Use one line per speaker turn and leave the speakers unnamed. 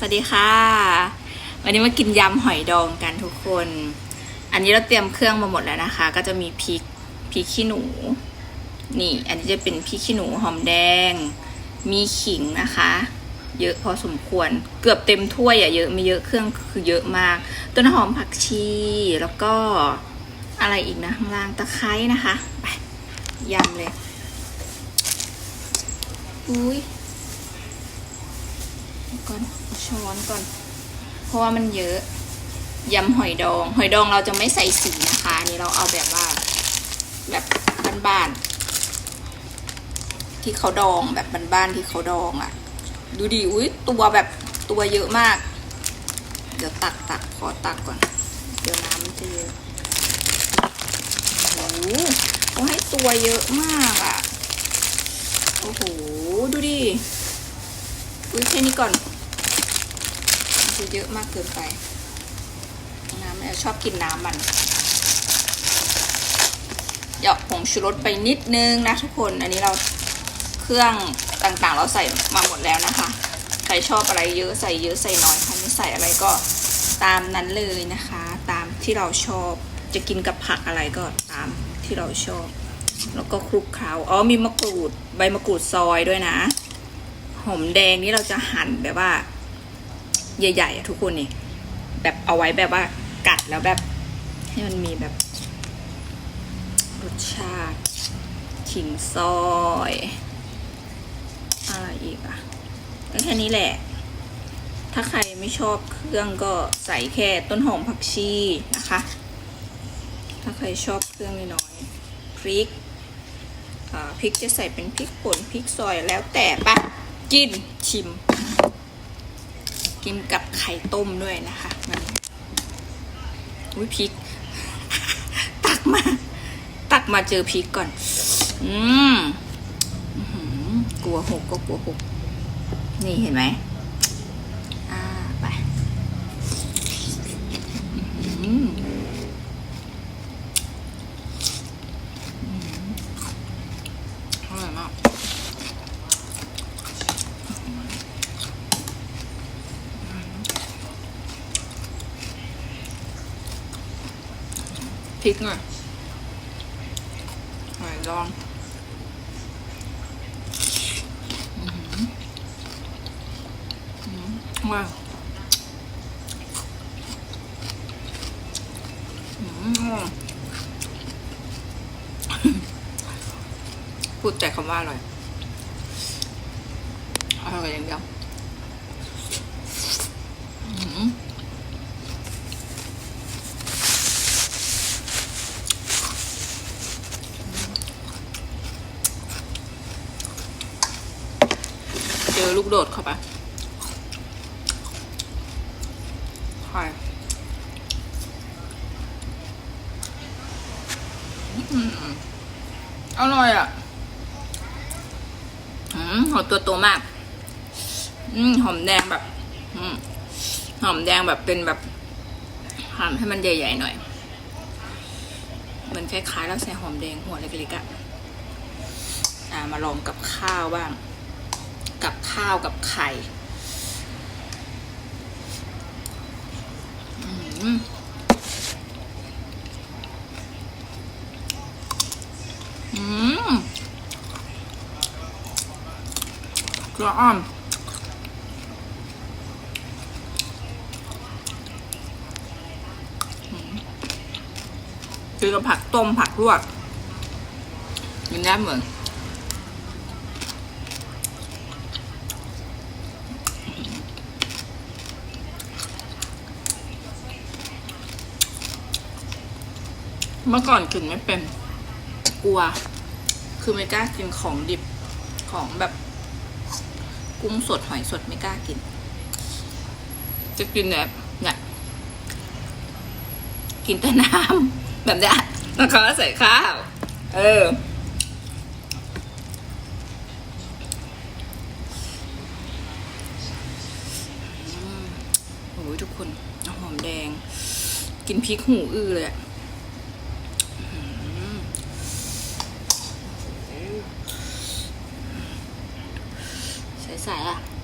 สวัสดีค่ะ วันนี้มากินยำหอยดองกันทุกคน อันนี้เราเตรียมเครื่องมาหมดแล้วนะคะ ก็จะมีพริกพริกขี้หนู นี่ อันนี้จะเป็นพริกขี้หนูหอมแดง มีขิงนะคะ เยอะพอสมควร เกือบเต็มถ้วยอะเยอะไม่เยอะเครื่องคือเยอะมาก ต้นหอมผักชีแล้วก็อะไรอีกนะข้างล่างตะไคร้นะคะ ไปยำเลย อุ้ย ก่อนช้อนก่อน เพราะว่ามันเยอะยำหอยดอง หอยดองเราจะไม่ใส่สีนะคะอันนี้เราเอาแบบว่า แบบบ้านๆที่เขาดองแบบบ้านๆที่เขาดองอะ่ะ ดูดิอุ้ยตัวแบบตัวเยอะมาก เดี๋ยวตักตักขอตักก่อน เดี๋ยวน้ำมันจะเยอะโอ้โหให้ตัวเยอะมากอะ่ะ โอ้โห ดูดิ อุ้ยแค่นี้ก่อนมันจะเยอะมากเกินไป น้ำเนี่ยชอบกินน้ำมันหยอกผงชูรสไปนิดนึงนะทุกคน อันนี้เราเครื่องต่างๆ เราใส่มาหมดแล้วนะคะ ใครชอบอะไรเยอะใส่เยอะใส่น้อยใครไม่ใส่อะไรก็ตามนั้นเลยนะคะ ตามที่เราชอบจะกินกับผักอะไรก็ตามที่เราชอบ แล้วก็คลุกเคล้าอ๋อมีมะกรูดใบมะกรูดซอยด้วยนะ อมแดงนี่เราจะหั่นแบบว่า ใหญ่ๆอะทุกคนนี่แบบเอาไว้แบบว่ากัดแล้วแบบ ให้มันมีแบบรสชาติขิงซอยอะไรอีกอะก็แค่นี้แหละ ถ้าใครไม่ชอบเครื่องก็ใส่แค่ต้นหอมผักชีนะคะ ถ้าใครชอบเครื่องน้อยพริกอ่าพริกจะใส่เป็นพริกป่นพริกซอยแล้วแต่ปะ กินชิม กินกับไข่ต้มด้วยนะคะมันอุ้ยพริก ตักมา ตักมาเจอพริกก่อน อืมกลัวหกก็กลัวหก นี่เห็นไหมอ่าไปอื้อหืออร่อยมาก พริกหน่อยหอยดองว้าวพูดแต่คำว่าอร่อยอร่อยอย่างเดียวอื้อหือ เจ อลูกโดดเข้าไปไข่อืมอร่อยอะอืมหอมตัวโตมาก อืมหอมแดงแบบ อืมหอมแดงแบบเป็นแบบหั่นให้มันใหญ่ๆหน่อย มันคล้ายๆแล้วใส่หอมแดงหัวเล็กๆอะอ่า มาลองกับข้าวบ้าง กับข้าวกับไข่อืมอืมกระอ่อมอืมคือกับผักต้มผักลวกกินได้เหมือน เมื่อก่อนกินไม่เป็น กลัว คือไม่กล้ากินของดิบของแบบ กุ้งสดหอยสดไม่กล้ากิน จะกินแบบเนี่ยกินแต่น้ำแบบเนี้ยแล้วก็ใส่ข้าว เอออืมโอ้ยทุกคนหอมแดง กินพริกหูอื้อเลยอะ 奶啊。